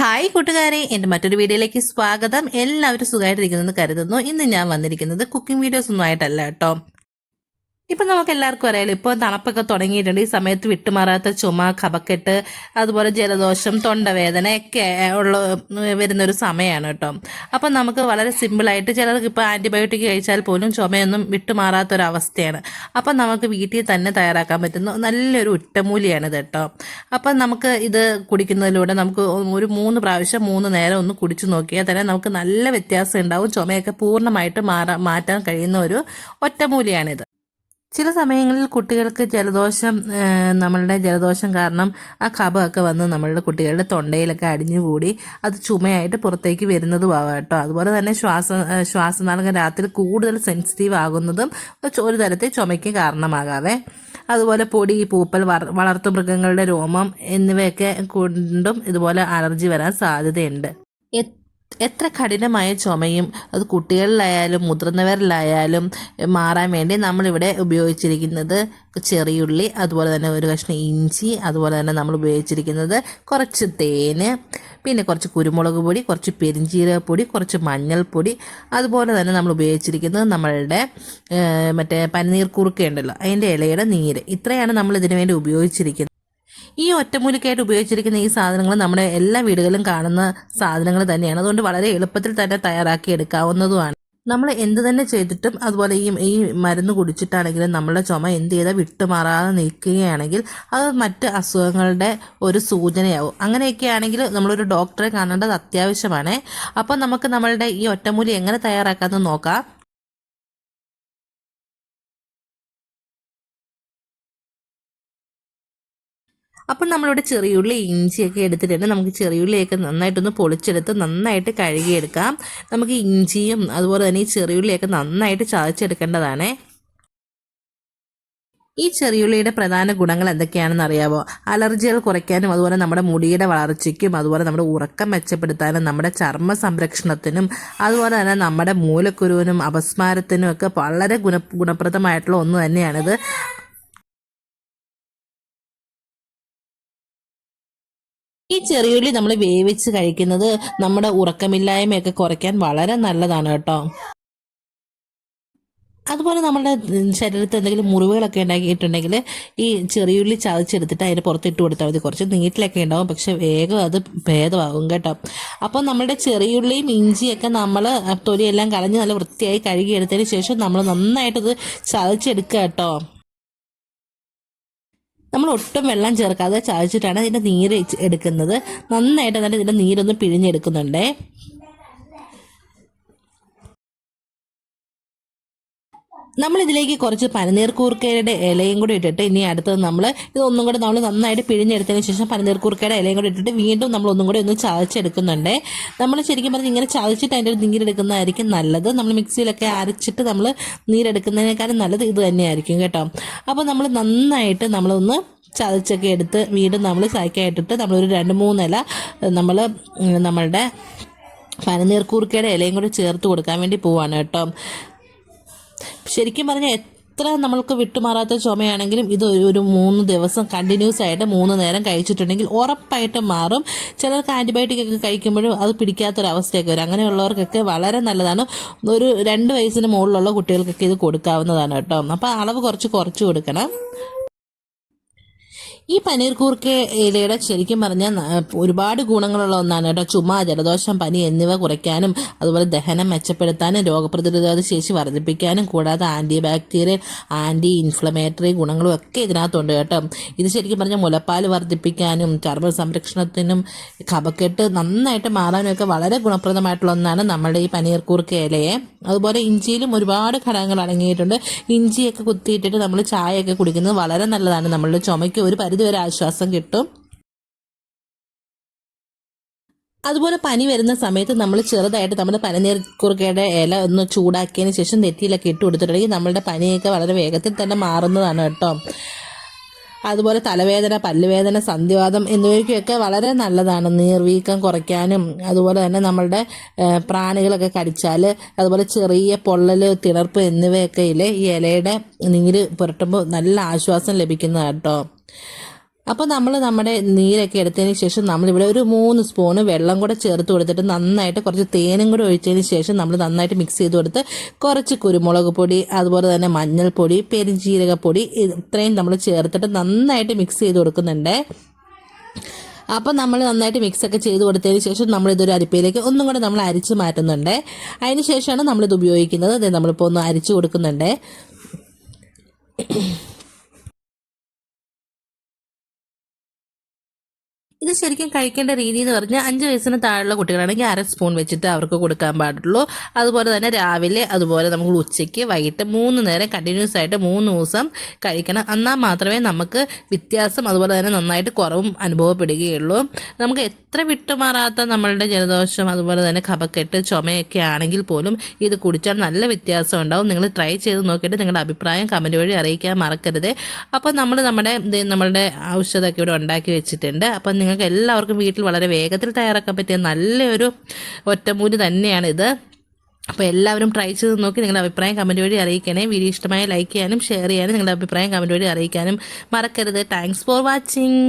Hi കൂട്ടുകാരെ എന്റെ മറ്റൊരു വീഡിയോയിലേക്ക് സ്വാഗതം. എല്ലാവരും സുഖമായിട്ടിരിക്കുന്നെന്ന് കരുതുന്നു. ഇന്ന് ഞാൻ വന്നിരിക്കുന്നത് കുക്കിംഗ് വീഡിയോസ് ഒന്നും ആയിട്ടല്ല കേട്ടോ. ഇപ്പം നമുക്ക് എല്ലാവർക്കും അറിയാലോ ഇപ്പോൾ തണുപ്പൊക്കെ തുടങ്ങിയിട്ടുണ്ട്. ഈ സമയത്ത് വിട്ടുമാറാത്ത ചുമ കഫക്കെട്ട് അതുപോലെ ജലദോഷം തൊണ്ടവേദന ഒക്കെ ഉള്ള വരുന്ന ഒരു സമയമാണ് കേട്ടോ. അപ്പം നമുക്ക് വളരെ സിമ്പിളായിട്ട് ചിലർക്ക് ഇപ്പോൾ ആന്റിബയോട്ടിക് കഴിച്ചാൽ പോലും ചുമയൊന്നും വിട്ടുമാറാത്തൊരവസ്ഥയാണ്. അപ്പം നമുക്ക് വീട്ടിൽ തന്നെ തയ്യാറാക്കാൻ പറ്റുന്ന നല്ലൊരു ഉറ്റമൂലിയാണിത് കേട്ടോ. അപ്പം നമുക്ക് ഇത് കുടിക്കുന്നതിലൂടെ നമുക്ക് ഒരു മൂന്ന് പ്രാവശ്യം മൂന്ന് നേരം ഒന്ന് കുടിച്ചു നോക്കിയാൽ തന്നെ നമുക്ക് നല്ല വ്യത്യാസം ഉണ്ടാവും. ചുമയൊക്കെ പൂർണമായിട്ട് മാറാ മാറ്റാൻ കഴിയുന്ന ഒരു ഒറ്റമൂലിയാണിത്. ചില സമയങ്ങളിൽ കുട്ടികൾക്ക് ജലദോഷം നമ്മളുടെ ജലദോഷം കാരണം ആ കഫമൊക്കെ വന്ന് നമ്മളുടെ കുട്ടികളുടെ തൊണ്ടയിലൊക്കെ അടിഞ്ഞുകൂടി അത് ചുമയായിട്ട് പുറത്തേക്ക് വരുന്നതും ആവാം കേട്ടോ. അതുപോലെ തന്നെ ശ്വാസ ശ്വാസനാളങ്ങൾ രാത്രി കൂടുതൽ സെൻസിറ്റീവ് ആകുന്നതും ഒരു തരത്തിൽ ചുമയ്ക്ക് കാരണമാകാവേ. അതുപോലെ പൊടി പൂപ്പൽ വളർത്തു മൃഗങ്ങളുടെ രോമം എന്നിവയൊക്കെ കൊണ്ടും ഇതുപോലെ അലർജി വരാൻ സാധ്യതയുണ്ട്. എത്ര കഠിനമായ ചുമയും അത് കുട്ടികളിലായാലും മുതിർന്നവരിലായാലും മാറാൻ വേണ്ടി നമ്മളിവിടെ ഉപയോഗിച്ചിരിക്കുന്നത് ചെറിയുള്ളി അതുപോലെ തന്നെ ഒരു കഷ്ണം ഇഞ്ചി അതുപോലെ തന്നെ നമ്മൾ ഉപയോഗിച്ചിരിക്കുന്നത് കുറച്ച് തേന് പിന്നെ കുറച്ച് കുരുമുളക് പൊടി കുറച്ച് പെരിഞ്ചീരകപ്പൊടി കുറച്ച് മഞ്ഞൾപ്പൊടി അതുപോലെ തന്നെ നമ്മൾ ഉപയോഗിച്ചിരിക്കുന്നത് നമ്മളുടെ മറ്റേ പനിനീർ കുറുക്കയുണ്ടല്ലോ അതിന്റെ ഇലയുടെ നീര്. ഇത്രയാണ് നമ്മൾ ഇതിനു വേണ്ടി ഉപയോഗിച്ചിരിക്കുന്നത്. ഈ ഒറ്റമൂലിക്കായിട്ട് ഉപയോഗിച്ചിരിക്കുന്ന ഈ സാധനങ്ങൾ നമ്മുടെ എല്ലാ വീടുകളിലും കാണുന്ന സാധനങ്ങൾ തന്നെയാണ്. അതുകൊണ്ട് വളരെ എളുപ്പത്തിൽ തന്നെ തയ്യാറാക്കി എടുക്കാവുന്നതുമാണ്. നമ്മൾ എന്ത് തന്നെ ചെയ്തിട്ടും അതുപോലെ ഈ ഈ മരുന്ന് കുടിച്ചിട്ടാണെങ്കിലും നമ്മളുടെ ചുമ എന്ത് ചെയ്താൽ വിട്ടുമാറാതെ നിൽക്കുകയാണെങ്കിൽ അത് മറ്റ് അസുഖങ്ങളുടെ ഒരു സൂചനയാവും. അങ്ങനെയൊക്കെ ആണെങ്കിൽ നമ്മളൊരു ഡോക്ടറെ കാണേണ്ടത് അത്യാവശ്യമാണ്. അപ്പോൾ നമുക്ക് നമ്മളുടെ ഈ ഒറ്റമൂലി എങ്ങനെ തയ്യാറാക്കാമെന്ന് നോക്കാം. അപ്പം നമ്മളിവിടെ ചെറിയുള്ളി ഇഞ്ചിയൊക്കെ എടുത്തിട്ടുണ്ട് നമുക്ക് ചെറിയുള്ളിയൊക്കെ നന്നായിട്ടൊന്ന് പൊളിച്ചെടുത്ത് നന്നായിട്ട് കഴുകിയെടുക്കാം. നമുക്ക് ഇഞ്ചിയും അതുപോലെ തന്നെ ഈ ചെറിയുള്ളിയൊക്കെ നന്നായിട്ട് ചതച്ചെടുക്കേണ്ടതാണ്. ഈ ചെറിയുള്ളിയുടെ പ്രധാന ഗുണങ്ങൾ എന്തൊക്കെയാണെന്ന് അറിയാമോ അലർജികൾ കുറയ്ക്കാനും അതുപോലെ നമ്മുടെ മുടിയുടെ വളർച്ചയ്ക്കും അതുപോലെ നമ്മുടെ ഉറക്കം മെച്ചപ്പെടുത്താനും നമ്മുടെ ചർമ്മ സംരക്ഷണത്തിനും അതുപോലെ തന്നെ നമ്മുടെ മൂലക്കുരുവിനും അപസ്മാരത്തിനും ഒക്കെ വളരെ ഗുണ ഗുണപ്രദമായിട്ടുള്ള ഒന്ന് തന്നെയാണിത്. ഈ ചെറിയുള്ളി നമ്മൾ വേവിച്ച് കഴിക്കുന്നത് നമ്മുടെ ഉറക്കമില്ലായ്മയൊക്കെ കുറയ്ക്കാൻ വളരെ നല്ലതാണ് കേട്ടോ. അതുപോലെ നമ്മുടെ ശരീരത്തിൽ എന്തെങ്കിലും മുറിവുകളൊക്കെ ഉണ്ടാക്കിയിട്ടുണ്ടെങ്കിൽ ഈ ചെറിയുള്ളി ചതച്ചെടുത്തിട്ട് അതിന് പുറത്തിട്ട് കൊടുത്താൽ മതി. കുറച്ച് നീട്ടിലൊക്കെ ഉണ്ടാവും. പക്ഷെ വേഗം അത് ഭേദമാകും കേട്ടോ. അപ്പോൾ നമ്മുടെ ചെറിയുള്ളിയും ഇഞ്ചിയൊക്കെ നമ്മൾ തൊലിയെല്ലാം കളഞ്ഞ് നല്ല വൃത്തിയായി കഴുകിയെടുത്തതിന് ശേഷം നമ്മൾ നന്നായിട്ടത് ചതച്ചെടുക്കുക കേട്ടോ. നമ്മൾ ഒട്ടും വെള്ളം ചേർക്കാതെ ചതച്ചിട്ടാണ് ഇതിന്റെ നീര് എടുക്കുന്നത്. നന്നായിട്ട് നല്ല ഇതിന്റെ നീരൊന്ന് പിഴിഞ്ഞെടുക്കുന്നുണ്ടേ. നമ്മൾ ഇതിലേക്ക് കുറച്ച് പനിനീർ കൂർക്കയുടെ ഇലയും കൂടി ഇട്ടിട്ട് ഇനി അടുത്തത് നമ്മൾ ഇത് ഒന്നും കൂടെ നമ്മൾ നന്നായിട്ട് പിഴിഞ്ഞെടുത്തതിന് ശേഷം പനിനീർ കൂർക്കയുടെ ഇലയും കൂടി ഇട്ടിട്ട് വീണ്ടും നമ്മൾ ഒന്നും കൂടി ഒന്ന് ചതച്ചെടുക്കുന്നുണ്ട്. നമ്മൾ ശരിക്കും പറഞ്ഞാൽ ഇങ്ങനെ ചതച്ചിട്ട് അതിന്റെ ഒരു നീരെടുക്കുന്നതായിരിക്കും നല്ലത്. നമ്മൾ മിക്സിയിലൊക്കെ അരച്ചിട്ട് നമ്മൾ നീരെടുക്കുന്നതിനേക്കാളും നല്ലത് ഇത് തന്നെയായിരിക്കും കേട്ടോ. അപ്പോൾ നമ്മൾ നന്നായിട്ട് നമ്മളൊന്ന് ചതച്ചൊക്കെ എടുത്ത് വീണ്ടും നമ്മൾ ചായക്കായിട്ടിട്ട് നമ്മളൊരു രണ്ട് മൂന്നില നമ്മൾ നമ്മളുടെ പനിനീർ കൂർക്കയുടെ ഇലയും കൂടി ചേർത്ത് കൊടുക്കാൻ വേണ്ടി പോവാണ് കേട്ടോ. ശരിക്കും പറഞ്ഞാൽ എത്ര നമ്മൾക്ക് വിട്ടുമാറാത്ത ചുമയാണെങ്കിലും ഇത് ഒരു- മൂന്ന് ദിവസം കണ്ടിന്യൂസ് ആയിട്ട് മൂന്ന് നേരം കഴിച്ചിട്ടുണ്ടെങ്കിൽ ഉറപ്പായിട്ടും മാറും. ചിലർക്ക് ആന്റിബയോട്ടിക് ഒക്കെ കഴിക്കുമ്പോഴും അത് പിടിക്കാത്തൊരവസ്ഥയൊക്കെ വരും. അങ്ങനെയുള്ളവർക്കൊക്കെ വളരെ നല്ലതാണ്. ഒരു രണ്ട് വയസ്സിന് മുകളിലുള്ള കുട്ടികൾക്കൊക്കെ ഇത് കൊടുക്കാവുന്നതാണ് കേട്ടോ. അപ്പോൾ അളവ് കുറച്ച് കുറച്ച് കൊടുക്കണം. ഈ പനീർ കൂർക്ക ഇലയുടെ ശരിക്കും പറഞ്ഞാൽ ഒരുപാട് ഗുണങ്ങളുള്ള ഒന്നാണ് കേട്ടോ. ചുമ ജലദോഷം പനി എന്നിവ കുറയ്ക്കാനും അതുപോലെ ദഹനം മെച്ചപ്പെടുത്താനും രോഗപ്രതിരോധ ശേഷി വർദ്ധിപ്പിക്കാനും കൂടാതെ ആന്റി ബാക്ടീരിയൽ ആന്റി ഇൻഫ്ലമേറ്ററി ഗുണങ്ങളും ഒക്കെ ഇതിനകത്തുണ്ട് കേട്ടോ. ഇത് ശരിക്കും പറഞ്ഞാൽ മുലപ്പാൽ വർദ്ധിപ്പിക്കാനും ചർമ്മ സംരക്ഷണത്തിനും കഫക്കെട്ട് നന്നായിട്ട് മാറാനും ഒക്കെ വളരെ ഗുണപ്രദമായിട്ടുള്ള ഒന്നാണ് നമ്മുടെ ഈ പനീർ കൂർക്ക ഇലയെ. അതുപോലെ ഇഞ്ചിയിലും ഒരുപാട് ഘടകങ്ങൾ അടങ്ങിയിട്ടുണ്ട്. ഇഞ്ചിയൊക്കെ കുത്തിയിട്ടിട്ട് നമ്മൾ ചായയൊക്കെ കുടിക്കുന്നത് വളരെ നല്ലതാണ്. നമ്മളുടെ ചുമയ്ക്ക് ഒരു പരിധിവരെ ആശ്വാസം കിട്ടും. അതുപോലെ പനി വരുന്ന സമയത്ത് നമ്മൾ ചെറുതായിട്ട് നമ്മുടെ പനിനീർ കുറുക്കയുടെ ഇല ഒന്ന് ചൂടാക്കിയതിന് ശേഷം നെറ്റിയിലൊക്കെ ഇട്ട് കൊടുത്തിട്ടുണ്ടെങ്കിൽ നമ്മളുടെ പനിയൊക്കെ വളരെ വേഗത്തിൽ തന്നെ മാറുന്നതാണ് കേട്ടോ. അതുപോലെ തലവേദന പല്ലുവേദന സന്ധിവാദം എന്നിവയ്ക്കൊക്കെ വളരെ നല്ലതാണ്. നീർവീക്കം കുറയ്ക്കാനും അതുപോലെ തന്നെ നമ്മളുടെ പ്രാണികളൊക്കെ കടിച്ചാൽ അതുപോലെ ചെറിയ പൊള്ളൽ തിണർപ്പ് എന്നിവയൊക്കെ ഈ ഇലയുടെ നീര് പുരട്ടുമ്പോൾ നല്ല ആശ്വാസം ലഭിക്കുന്നതാണ് കേട്ടോ അപ്പോൾ നമ്മൾ നമ്മുടെ നീരൊക്കെ എടുത്തതിന് ശേഷം നമ്മളിവിടെ ഒരു മൂന്ന് സ്പൂണ് വെള്ളം കൂടെ ചേർത്ത് കൊടുത്തിട്ട് നന്നായിട്ട് കുറച്ച് തേനും കൂടെ ഒഴിച്ചതിന് ശേഷം നമ്മൾ നന്നായിട്ട് മിക്സ് ചെയ്ത് കൊടുത്ത് കുറച്ച് കുരുമുളക് പൊടി അതുപോലെ തന്നെ മഞ്ഞൾപ്പൊടി പെരുംജീരകപ്പൊടി ഇത് ഇത്രയും നമ്മൾ ചേർത്തിട്ട് നന്നായിട്ട് മിക്സ് ചെയ്ത് കൊടുക്കുന്നുണ്ട്. അപ്പോൾ നമ്മൾ നന്നായിട്ട് മിക്സ് ഒക്കെ ചെയ്ത് കൊടുത്തതിന് ശേഷം നമ്മൾ ഇതൊരു അരിപ്പയിലേക്ക് ഒന്നും കൂടെ നമ്മൾ അരിച്ച് മാറ്റുന്നുണ്ട്. അതിന് ശേഷമാണ് നമ്മളിത് ഉപയോഗിക്കുന്നത്. നമ്മളിപ്പോൾ ഒന്ന് അരിച്ച് കൊടുക്കുന്നുണ്ട്. ഇത് ശരിക്കും കഴിക്കേണ്ട രീതി എന്ന് പറഞ്ഞാൽ അഞ്ച് വയസ്സിന് താഴെയുള്ള കുട്ടികളാണെങ്കിൽ അര സ്പൂൺ വെച്ചിട്ട് അവർക്ക് കൊടുക്കാൻ പാടുള്ളൂ. അതുപോലെ തന്നെ രാവിലെ അതുപോലെ നമ്മൾ ഉച്ചയ്ക്ക് വൈകിട്ട് മൂന്ന് നേരം കണ്ടിന്യൂസ് ആയിട്ട് മൂന്ന് ദിവസം കഴിക്കണം. എന്നാൽ മാത്രമേ നമുക്ക് വ്യത്യാസം അതുപോലെ തന്നെ നന്നായിട്ട് കുറവും അനുഭവപ്പെടുകയുള്ളൂ. നമുക്ക് എത്ര വിട്ടുമാറാത്ത നമ്മളുടെ ജലദോഷം അതുപോലെ തന്നെ കഫക്കെട്ട് ചുമയൊക്കെ ആണെങ്കിൽ പോലും ഇത് കുടിച്ചാൽ നല്ല വ്യത്യാസം ഉണ്ടാവും. നിങ്ങൾ ട്രൈ ചെയ്ത് നോക്കിയിട്ട് നിങ്ങളുടെ അഭിപ്രായം കമന്റ് വഴി അറിയിക്കാൻ മറക്കരുത്. അപ്പോൾ നമ്മൾ നമ്മുടെ നമ്മളുടെ ഔഷധമൊക്കെ ഇവിടെ ഉണ്ടാക്കി വെച്ചിട്ടുണ്ട്. അപ്പം നിങ്ങൾക്ക് എല്ലാവർക്കും വീട്ടിൽ വളരെ വേഗത്തിൽ തയ്യാറാക്കാൻ പറ്റിയ നല്ലൊരു ഒറ്റമൂലി തന്നെയാണ് ഇത്. അപ്പോൾ എല്ലാവരും ട്രൈ ചെയ്ത് നോക്കി നിങ്ങളുടെ അഭിപ്രായം കമന്റ് വഴി അറിയിക്കണേ. വീഡിയോ ഇഷ്ടമായ ലൈക്ക് ചെയ്യാനും ഷെയർ ചെയ്യാനും നിങ്ങളുടെ അഭിപ്രായം കമന്റ് വഴി അറിയിക്കാനും മറക്കരുത്. Thanks for watching